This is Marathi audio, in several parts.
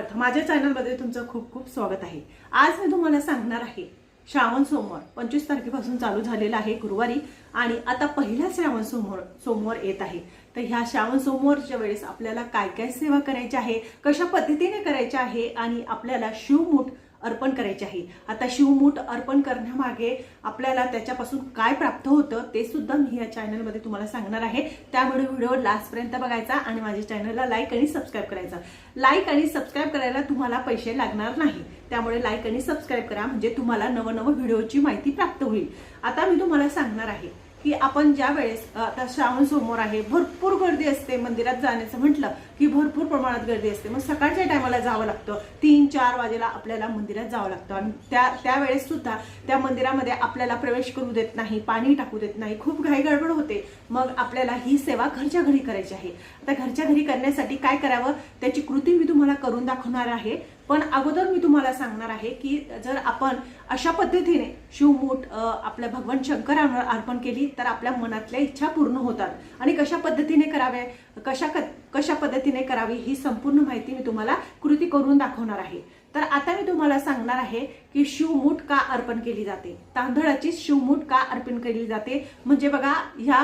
समर्थ माझ्या चॅनलमध्ये तुमचं खूप खूप स्वागत आहे. आज मी तुम्हाला सांगणार आहे श्रावण सोमवार पंचवीस तारखेपासून चालू झालेला आहे गुरुवारी आणि आता पहिला श्रावण सोमवार सोमवार येत आहे. तर ह्या श्रावण सोमवारच्या वेळेस आपल्याला काय काय सेवा करायची आहे कशा पद्धतीने करायची आहे आणि आपल्याला शिवमूठ अर्पण करायचे आहे. आता शिवमूठ अर्पण करण्यामागे आपल्याला त्याच्यापासून काय प्राप्त होतं ते सुद्धा मी या चॅनलमध्ये तुम्हाला सांगणार आहे. त्यामुळे व्हिडिओ लास्टपर्यंत बघायचा आणि माझ्या चॅनलला लाईक आणि सबस्क्राईब करायचा. लाईक आणि सबस्क्राईब करायला तुम्हाला पैसे लागणार नाही. त्यामुळे लाईक आणि सबस्क्राईब करा म्हणजे तुम्हाला नवनवं व्हिडिओची माहिती प्राप्त होईल. आता मी तुम्हाला सांगणार आहे. की आपण ज्या वेळेस आता श्रावण सोमवार आहे भरपूर गर्दी असते मंदिरात जाण्याचं म्हटलं की भरपूर प्रमाणात गर्दी असते. मग सकाळच्या टायमाला जावं लागतं. तीन चार वाजेला आपल्याला मंदिरात जावं लागतं. आणि त्या त्यावेळेस सुद्धा त्या मंदिरामध्ये आपल्याला प्रवेश करू देत नाही पाणी टाकू देत नाही खूप घाई गडबड होते. मग आपल्याला ही सेवा घरच्या घरी करायची आहे. आता घरच्या घरी करण्यासाठी काय करावं? त्याची कृती मी तुम्हाला करून दाखवणार आहे. पण अगोदर मी तुम्हाला सांगणार आहे की जर आपण अशा पद्धतीने शिवमूठ आपल्या भगवान शंकरांवर अर्पण केली तर आपल्या मनातल्या इच्छा पूर्ण होतात. आणि कशा पद्धतीने करावे कशा क- कशा पद्धतीने करावी ही संपूर्ण माहिती मी तुम्हाला कृती करून दाखवणार आहे. तर आता मी तुम्हाला सांगणार आहे की शिवमूठ का अर्पण केली जाते? तांदळाची शिवमूठ का अर्पण केली जाते? म्हणजे बघा ह्या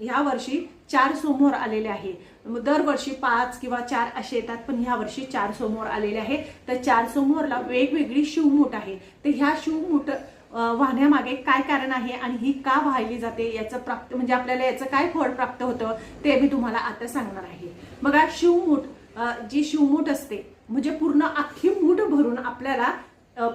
ह्या वर्षी चार सोमवार आलेले आहे. दरवर्षी पाच किंवा चार असे येतात पण ह्या वर्षी चार सोमवार आलेले आहे. तर चार सोमवारला वेगवेगळी शिवमूठ आहे. तर ह्या शिवमूठ वाहण्यामागे काय कारण आहे आणि ही का वाहिली जाते याचं प्राप्त म्हणजे आपल्याला याचं काय फळ प्राप्त होतं ते मी तुम्हाला आता सांगणार आहे. बघा शिवमूठ जी शिवमूठ असते म्हणजे पूर्ण अख्खी मूठ भरून आपल्याला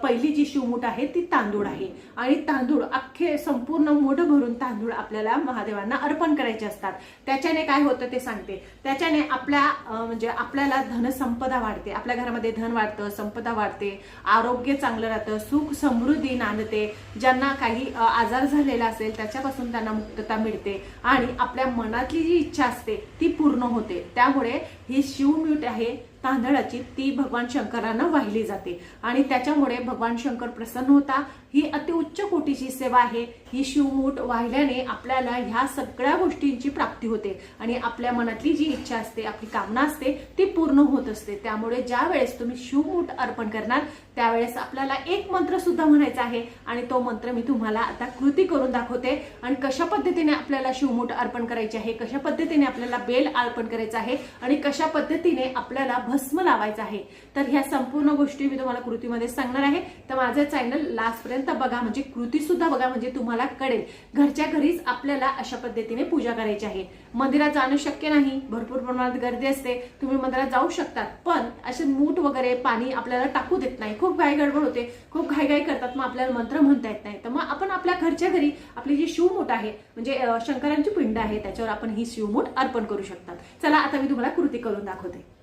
पहिली जी शिवमूठ आहे ती तांदूळ आहे. आणि तांदूळ अख्खे संपूर्ण मूठ भरून तांदूळ आपल्याला महादेवांना अर्पण करायचे असतात. त्याच्याने काय होतं ते सांगते. त्याच्याने आपल्या म्हणजे आपल्याला धनसंपदा वाढते. आपल्या घरामध्ये धन वाढतं संपदा वाढते आरोग्य चांगलं राहतं सुख समृद्धी नांदते. ज्यांना काही आजार झालेला असेल त्याच्यापासून त्यांना मुक्तता मिळते. आणि आपल्या मनातली जी इच्छा असते ती पूर्ण होते. त्यामुळे ही शिवमूठ आहे तांदळाची ती भगवान शंकरांना वाहिली जाते. आणि त्याच्यामुळे भगवान शंकर प्रसन्न होता. ही अतिउच्च कोटीची सेवा आहे. ही शिवमूठ वाहिल्याने आपल्याला ह्या सगळ्या गोष्टींची प्राप्ती होते. आणि आपल्या मनातली जी इच्छा असते आपली कामना असते ती पूर्ण होत असते. त्यामुळे ज्या वेळेस तुम्ही शिवमूठ अर्पण करणार त्यावेळेस आपल्याला एक मंत्र सुद्धा म्हणायचा आहे. आणि तो मंत्र मी तुम्हाला आता कृती करून दाखवते. आणि कशा पद्धतीने आपल्याला शिवमूठ अर्पण करायची आहे कशा पद्धतीने आपल्याला बेल अर्पण करायचं आहे आणि कशा पद्धतीने आपल्याला भस्म लावायचं आहे. तर ह्या संपूर्ण गोष्टी मी तुम्हाला कृतीमध्ये सांगणार आहे. तर माझं चॅनल लास्टपर्यंत बघा म्हणजे कृती सुद्धा बघा म्हणजे तुम्हाला कळेल. घरच्या घरीच आपल्याला अशा पद्धतीने पूजा करायची आहे. मंदिरात जाणं शक्य नाही. भरपूर प्रमाणात गर्दी असते. तुम्ही मंदिरात जाऊ शकतात. पण असे मूठ वगैरे पाणी आपल्याला टाकू देत नाही. खूप घाई गडबड होते. खूप घाई घाई करतात. मग आपल्याला मंत्र म्हणता येत नाही. तर मग आपण आपल्या घरच्या घरी आपली जी शिवमूठ आहे म्हणजे शंकरांची पिंड आहे त्याच्यावर आपण ही शिवमूठ अर्पण करू शकतात. चला आता मी तुम्हाला कृती करून दाखवते.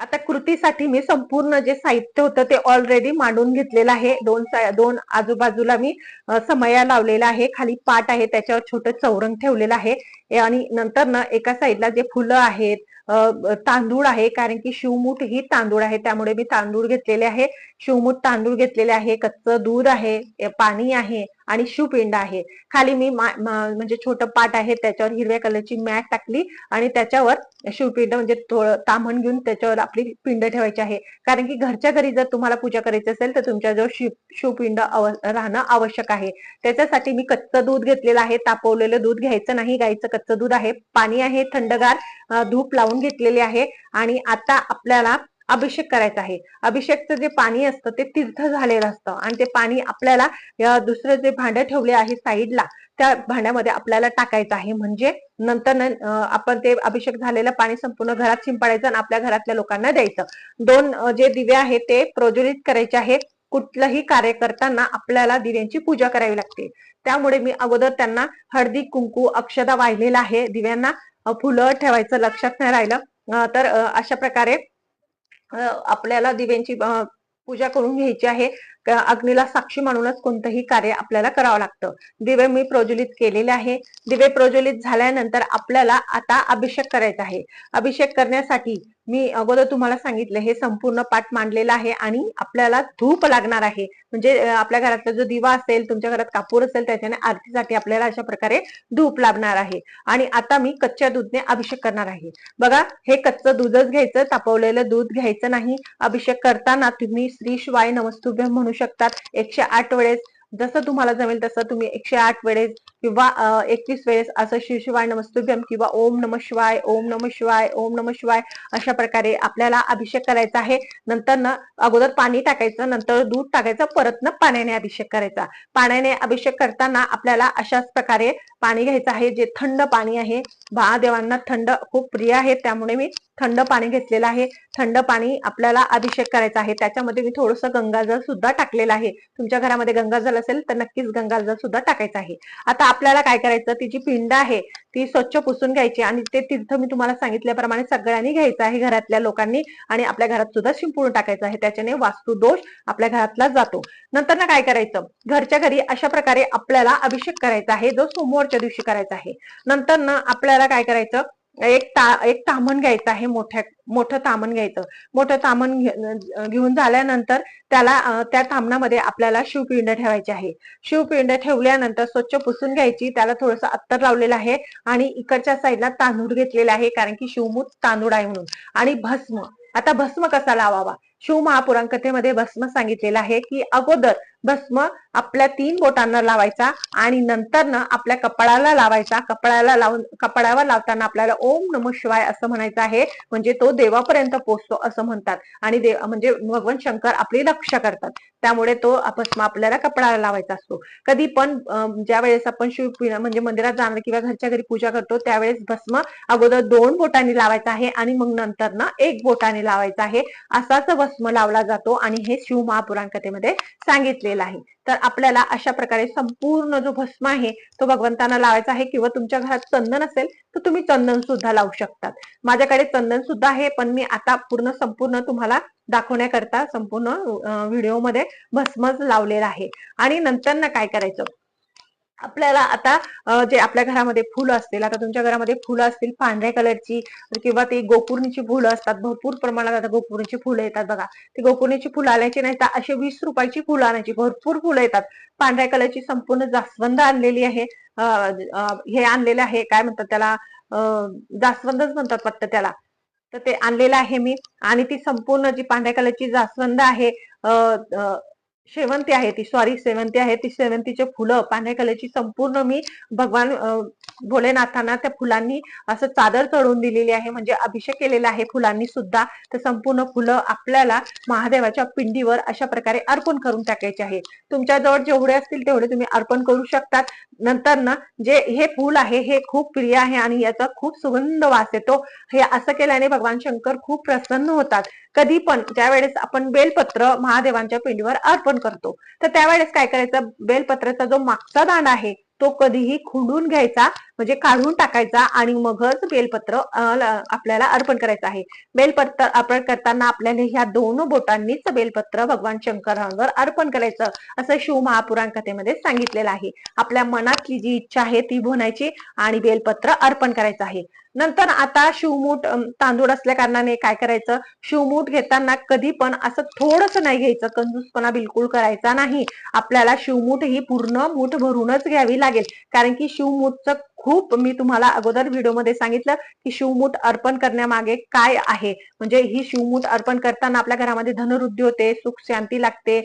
आता कृतीसाठी मी संपूर्ण जे साहित्य होतं ते ऑलरेडी मांडून घेतलेलं आहे. दोन सा- दोन आजूबाजूला मी समया लावलेला आहे. खाली पाट आहे त्याच्यावर छोटं चौरंग ठेवलेलं आहे. आणि नंतर ना एका साईडला जे फुलं आहेत तांदूळ आहे कारण की शिवमूठ ही तांदूळ आहे त्यामुळे मी तांदूळ घेतलेले आहे. शिवमूठ तांदूळ घेतलेले आहे कच्चं दूध आहे पाणी आहे आणि शिवपिंड आहे. खाली मी मा- म्हणजे छोटं पाट आहे त्याच्यावर हिरव्या कलरची मॅट टाकली आणि त्याच्यावर शिवपिंड म्हणजे थोडं तामण घेऊन त्याच्यावर आपली पिंड ठेवायची आहे. कारण की घरच्या घरी जर तुम्हाला पूजा करायची असेल तर तुमच्याजवळ शिव शिवपिंड अव राहणं आवश्यक आहे. त्याच्यासाठी मी कच्चं दूध घेतलेलं आहे. तापवलेलं दूध घ्यायचं नाही गाईचं कच्चं दूध आहे. पाणी आहे थंडगार धूप लावून घेतलेले आहे. आणि आता आपल्याला अभिषेक करायचा आहे. अभिषेकचं जे पाणी असतं ते तीर्थ झालेलं असतं. आणि ते पाणी आपल्याला दुसरं जे भांडं ठेवले आहे साईडला त्या भांड्यामध्ये आपल्याला टाकायचं आहे. म्हणजे नंतर न- आपण ते अभिषेक झालेलं पाणी संपूर्ण घरात शिंपडायचं आणि आपल्या घरातल्या लोकांना द्यायचं. दोन जे दिवे आहेत ते प्रज्वलित करायचे आहे. कुठलंही कार्य करताना आपल्याला दिव्यांची पूजा करावी लागते. त्यामुळे मी अगोदर त्यांना हळदी कुंकू अक्षदा वाहिलेला आहे. दिव्यांना फुलं ठेवायचं लक्षात नाही राहिलं. तर अशा प्रकारे आपल्याला दिव्यांची पूजा करून घ्यायची आहे. अग्नीला साक्षी मानूनच कोणतंही कार्य आपल्याला करावं लागतं. दिवे मी प्रज्वलित केलेले आहे. दिवे प्रज्वलित झाल्यानंतर आपल्याला आता अभिषेक करायचा आहे. अभिषेक करण्यासाठी मी अगोदर तुम्हाला सांगितलं हे संपूर्ण पाठ मांडलेलं आहे आणि आपल्याला धूप लागणार आहे. म्हणजे आपल्या घरातला जो दिवा असेल तुमच्या घरात कापूर असेल त्याच्याने आरतीसाठी आपल्याला अशा प्रकारे धूप लागणार आहे. आणि आता मी कच्च्या दूधने अभिषेक करणार आहे. बघा हे कच्चं दूधच घ्यायचं तापवलेलं दूध घ्यायचं नाही. अभिषेक करताना तुम्ही श्री शिवाय नमस्तुभ्य म्हणू शकतात. एकशे आठ वेळेस जसं तुम्हाला जमेल तसं तुम्ही एकशे आठ वेळेस किंवा एकवीस वेळेस असं शिवशिवाय शिवाय नमस्तुभ्यम किंवा ओम नम शिवाय ओम नम शिवाय ओम नम शिवाय अशा प्रकारे आपल्याला अभिषेक करायचा आहे. नंतर न अगोदर पाणी टाकायचं नंतर दूध टाकायचं परत न पाण्याने अभिषेक करायचा. पाण्याने अभिषेक करताना आपल्याला अशाच प्रकारे पाणी घ्यायचं आहे जे थंड पाणी आहे. महादेवांना थंड खूप प्रिय आहे त्यामुळे मी थंड पाणी घेतलेलं आहे. थंड पाणी आपल्याला अभिषेक करायचा आहे. त्याच्यामध्ये मी थोडस गंगाजल सुद्धा टाकलेलं आहे. तुमच्या घरामध्ये गंगाजल असेल तर नक्कीच गंगाजल सुद्धा टाकायचं आहे. आता आपल्याला काय करायचं? ती जी पिंड आहे ती स्वच्छ पुसून घ्यायची आणि ते तीर्थ मी तुम्हाला सांगितल्याप्रमाणे सगळ्यांनी घ्यायचं आहे घरातल्या लोकांनी आणि आपल्या घरात सुद्धा शिंपडून टाकायचं आहे. त्याच्याने वास्तुदोष आपल्या घरातला जातो. नंतर ना काय करायचं? घरच्या घरी अशा प्रकारे आपल्याला अभिषेक करायचा आहे जो सोमवारच्या दिवशी करायचा आहे. नंतर ना आपल्याला काय करायचं? एक ता एक तामण घ्यायचं आहे मोठ्या मोठं तामण घ्यायचं. मोठं तामण घेऊन झाल्यानंतर त्याला त्या तामणामध्ये आपल्याला शिवपिंड ठेवायची आहे. शिवपिंड ठेवल्यानंतर स्वच्छ पुसून घ्यायची. त्याला थोडंसं अत्तर लावलेलं आहे आणि इकडच्या साईडला तांदूळ घेतलेला आहे कारण की शिवमूत तांदूळ आहे म्हणून. आणि भस्म. आता भस्म कसा लावावा? शिव महापुराण कथेमध्ये भस्म सांगितलेलं आहे की अगोदर भस्म आपल्या तीन बोटांना लावायचा आणि नंतर ना आपल्या कपाळाला लावायचा. कपाळाला लावून कपाळावर लावताना आपल्याला ओम नम शिवाय असं म्हणायचं आहे. म्हणजे तो देवापर्यंत पोहोचतो असं म्हणतात. आणि देव म्हणजे भगवान शंकर आपली रक्षा करतात. त्यामुळे तो भस्म आपल्याला कपडाला लावायचा असतो. कधी पण ज्या वेळेस आपण शिव म्हणजे मंदिरात जाणार किंवा घरच्या घरी पूजा करतो त्यावेळेस भस्म अगोदर दोन बोटांनी लावायचा आहे आणि मग नंतर ना एक बोटाने लावायचा आहे. असाच भस्म लावला जातो आणि हे शिव महापुराण कथेमध्ये सांगितलेलं आहे. तर आपल्याला अशा प्रकारे संपूर्ण जो भस्म आहे तो भगवंतांना लावायचा आहे किंवा तुमच्या घरात चंदन असेल तर तुम्ही चंदन सुद्धा लावू शकतात. माझ्याकडे चंदन सुद्धा आहे पण मी आता पूर्ण संपूर्ण तुम्हाला दाखवण्याकरता संपूर्ण व्हिडिओमध्ये भस्मच लावलेला आहे. आणि नंतर ना काय करायचं? आपल्याला आता जे आपल्या घरामध्ये फुलं असतील आता तुमच्या घरामध्ये फुलं असतील पांढऱ्या कलरची किंवा ती गोकुर्णीची फुलं असतात भरपूर प्रमाणात आता गोकुर्णीची फुलं येतात बघा. ती गोकुर्णीची फुलं आणायची नाही तर अशी वीस रुपयाची फुलं आणायची भरपूर फुलं येतात. पांढऱ्या कलरची संपूर्ण जास्वंद आणलेली आहे. हे आणलेलं आहे काय म्हणतात त्याला जास्वंदच म्हणतात वाटतं त्याला. तर ते आणलेलं आहे मी. आणि ती संपूर्ण जी पांढऱ्या कलरची जास्वंद आहे शेवंती आहे ती सॉरी शेवंती आहे ती शेवंतीचे फुलं पांढऱ्या कलरची संपूर्ण मी भगवान भोलेनाथांना त्या फुलांनी असं चादर चढवून दिलेली आहे. म्हणजे अभिषेक केलेला आहे फुलांनी सुद्धा. तर संपूर्ण फुलं आपल्याला महादेवाच्या पिंडीवर अशा प्रकारे अर्पण करून टाकायचे आहे. तुमच्या जवळ जेवढे असतील तेवढे तुम्ही अर्पण करू शकतात. नंतर ना जे हे फूल आहे हे खूप प्रिय आहे आणि याचा खूप सुगंध वास येतो. हे असं केल्याने भगवान शंकर खूप प्रसन्न होतात. कधी पण ज्यावेळेस आपण बेलपत्र महादेवांच्या पिंडीवर अर्पण करतो. तर त्यावेळेस काय करायचं? बेलपत्राचा जो मागचा दांडा आहे तो कधीही खुंडून घ्यायचा म्हणजे काढून टाकायचा आणि मगच बेलपत्र आपल्याला अर्पण करायचं आहे. बेलपत्र अर्पण करताना आपल्याला ह्या दोन बोटांनीच बेलपत्र भगवान शंकरांवर अर्पण करायचं असं शिव महापुराण कथेमध्ये सांगितलेलं आहे. आपल्या मनातली जी इच्छा आहे ती म्हणायची आणि बेलपत्र अर्पण करायचं आहे. नंतर आता शिवमूठ तांदूळ असल्या कारणाने काय करायचं? शिवमूठ घेताना कधी पण असं थोडस नाही घ्यायचं. कंजूसपणा बिलकुल करायचा नाही. आपल्याला शिवमूठ ही पूर्ण मूठ भरूनच घ्यावी लागेल. कारण की शिवमूठचं खूप मी तुम्हाला अगोदर व्हिडिओमध्ये सांगितलं की शिवमूठ अर्पण करण्यामागे काय आहे? म्हणजे ही शिवमूठ अर्पण करताना आपल्या घरामध्ये धनवृद्धी होते सुख शांती लागते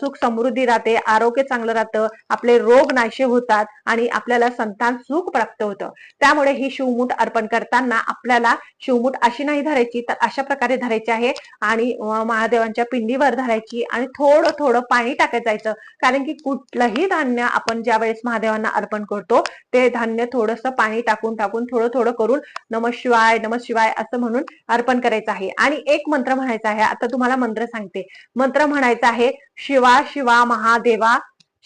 सुख समृद्धी राहते आरोग्य चांगलं राहतं आपले रोग नाशे होतात आणि आपल्याला संतान सुख प्राप्त होतं. त्यामुळे ही शिवमूठ अर्पण करताना आपल्याला शिवमूठ अशी नाही धरायची तर अशा प्रकारे धरायची आहे आणि महादेवांच्या पिंडीवर धरायची आणि थोडं थोडं पाणी टाकत जायचं कारण की कुठलंही धान्य आपण ज्या वेळेस महादेवांना अर्पण करतो ते धान्य थोडंसं पाणी टाकून टाकून थोडं थोडं करून नम शिवाय नम शिवाय असं म्हणून अर्पण करायचं आहे. आणि एक मंत्र म्हणायचा आहे. आता तुम्हाला मंत्र सांगते. मंत्र म्हणायचा आहे शिवा शिवा महादेवा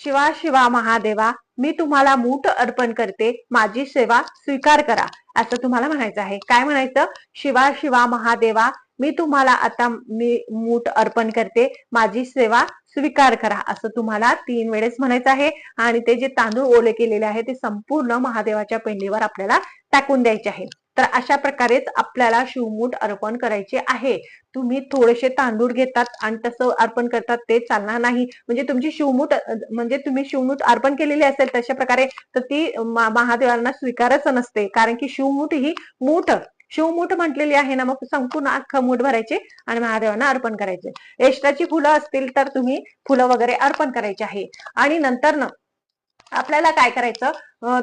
शिवा शिवा महादेवा मी तुम्हाला मूठ अर्पण करते. माझी सेवा स्वीकार करा. असं तुम्हाला म्हणायचं आहे. काय म्हणायचं? शिवा शिवा महादेवा मी तुम्हाला आता मी मूठ अर्पण करते. माझी सेवा स्वीकार करा असं तुम्हाला तीन वेळेस म्हणायचं आहे. आणि ते जे तांदूळ ओले केलेले आहे ते संपूर्ण महादेवाच्या पेंडीवर आपल्याला टाकून द्यायचे आहे. तर अशा प्रकारेच आपल्याला शिवमूठ अर्पण करायचे आहे. तुम्ही थोडेसे तांदूळ घेतात आणि तसं अर्पण करतात ते चालणार नाही. म्हणजे तुमची शिवमूठ म्हणजे तुम्ही शिवमूठ अर्पण केलेली असेल तशा प्रकारे तर ती महादेवांना स्वीकारच नसते. कारण की शिवमूठ ही मूठ शिवमूठ म्हटलेली आहे ना मग संपूर्ण अख्खं मूठ भरायचे आणि महादेवांना अर्पण करायचे. एक्स्ट्राची फुलं असतील तर तुम्ही फुलं वगैरे अर्पण करायचे आहे. आणि नंतर ना आपल्याला काय करायचं?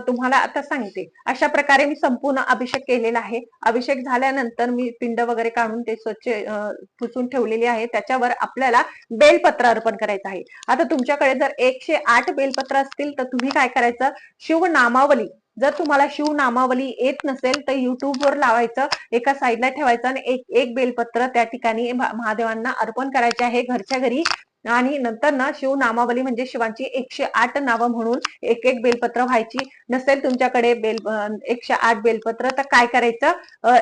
तुम्हाला आता सांगते. अशा प्रकारे मी संपूर्ण अभिषेक केलेला आहे. अभिषेक झाल्यानंतर मी पिंड वगैरे काढून ते स्वच्छ पुसून ठेवलेली आहे. त्याच्यावर आपल्याला बेलपत्र अर्पण करायचं आहे. आता तुमच्याकडे जर एकशे आठ बेलपत्र असतील तर तुम्ही काय करायचं? शिवनामावली जर तुम्हाला शिव नामावली येत नसेल तर युट्यूबवर लावायचं एका साईडला ठेवायचं आणि एक एक बेलपत्र त्या ठिकाणी महादेवांना अर्पण करायचे आहे घरच्या घरी. आणि नंतर ना शिव नामावली म्हणजे शिवांची एकशे आठ नावं म्हणून एक एक बेलपत्र व्हायची. नसेल तुमच्याकडे बेल एकशे आठ बेलपत्र तर काय करायचं?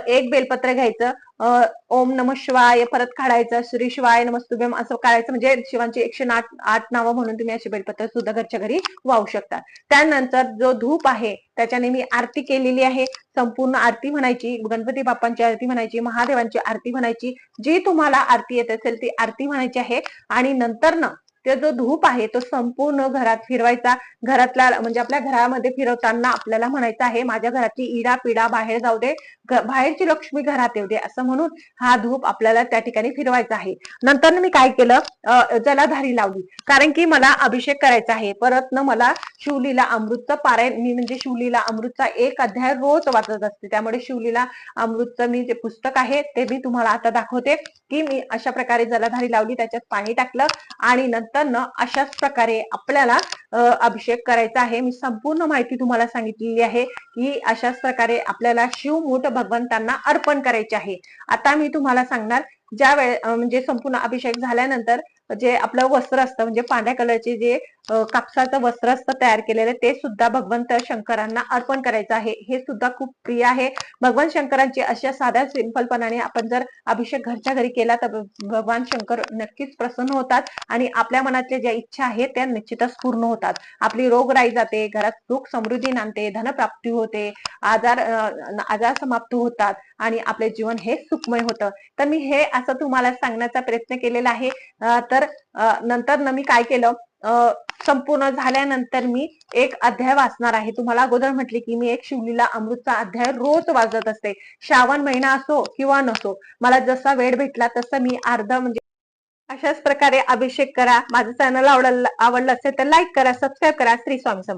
एक बेलपत्र घ्यायचं. ओम नम शिवाय परत काढायचं श्री शिवाय नमस्तुभ्यम असं काढायचं. म्हणजे शिवांची एकशे आठ आठ नावं म्हणून तुम्ही अशी बेलपत्र सुद्धा घरच्या घरी वाहू शकता. त्यानंतर जो धूप आहे त्याच्याने मी आरती केलेली आहे. संपूर्ण आरती म्हणायची गणपती बाप्पांची आरती म्हणायची महादेवांची आरती म्हणायची. जी तुम्हाला आरती येत असेल ती आरती म्हणायची आहे. आणि नंतर ना किंवा जो धूप आहे तो संपूर्ण घरात फिरवायचा. घरातला म्हणजे आपल्या घरामध्ये फिरवताना आपल्याला म्हणायचं आहे माझ्या घरातली इडा पिडा बाहेर जाऊ दे. बाहेरची लक्ष्मी घरात येऊ दे. असं म्हणून हा धूप आपल्याला त्या ठिकाणी फिरवायचा आहे. नंतर मी काय केलं? जलाधारी लावली. कारण की मला अभिषेक करायचा आहे. परत न मला शिवलीला अमृतचं पारायण मी म्हणजे शिवलीला अमृतचा एक अध्याय रोज वाचत असते. त्यामुळे शिवलीला अमृतचं मी जे पुस्तक आहे ते मी तुम्हाला आता दाखवते की मी अशा प्रकारे जलाधारी लावली त्याच्यात पाणी टाकलं आणि नंतर न अशाच प्रकारे आपल्याला अभिषेक करायचा आहे. मी संपूर्ण माहिती तुम्हाला सांगितलेली आहे की अशाच प्रकारे आपल्याला शिवमूठ भगवंतांना अर्पण करायचे आहे. आता मी तुम्हाला सांगणार ज्या वेळे म्हणजे संपूर्ण अभिषेक झाल्यानंतर जे आपलं वस्त्र असतं म्हणजे पांढऱ्या कलरचे जे कापसाचं वस्त्र असतं तयार केलेलं ते सुद्धा भगवंत शंकरांना अर्पण करायचं आहे. हे सुद्धा खूप प्रिय आहे. भगवान शंकरांची अशा साध्या सिंपलपणाने आपण जर अभिषेक घरच्या घरी केला तर भगवान शंकर नक्कीच प्रसन्न होतात आणि आपल्या मनातल्या ज्या इच्छा आहेत त्या निश्चितच पूर्ण होतात. आपली रोगराई जाते घरात सुख समृद्धी नांदते धनप्राप्ती होते आजार आजार समाप्त होतात आणि आपले जीवन हे सुखमय होतं. तर मी हे असं तुम्हाला सांगण्याचा प्रयत्न केलेला आहे. तर तर नंतर न मी काय केलं? संपूर्ण झाल्यानंतर मी एक अध्याय वाचणार आहे. तुम्हाला अगोदर म्हटले की मी एक शिवलीला अमृतचा अध्याय रोज वाचत असते. श्रावण महिना असो किंवा नसो मला जसा वेळ भेटला तसं मी अर्ध म्हणजे अशाच प्रकारे अभिषेक करा. माझं चॅनल आवडलं आवडलं असेल तर लाईक करा सबस्क्राईब करा. श्री स्वामी समर्थ.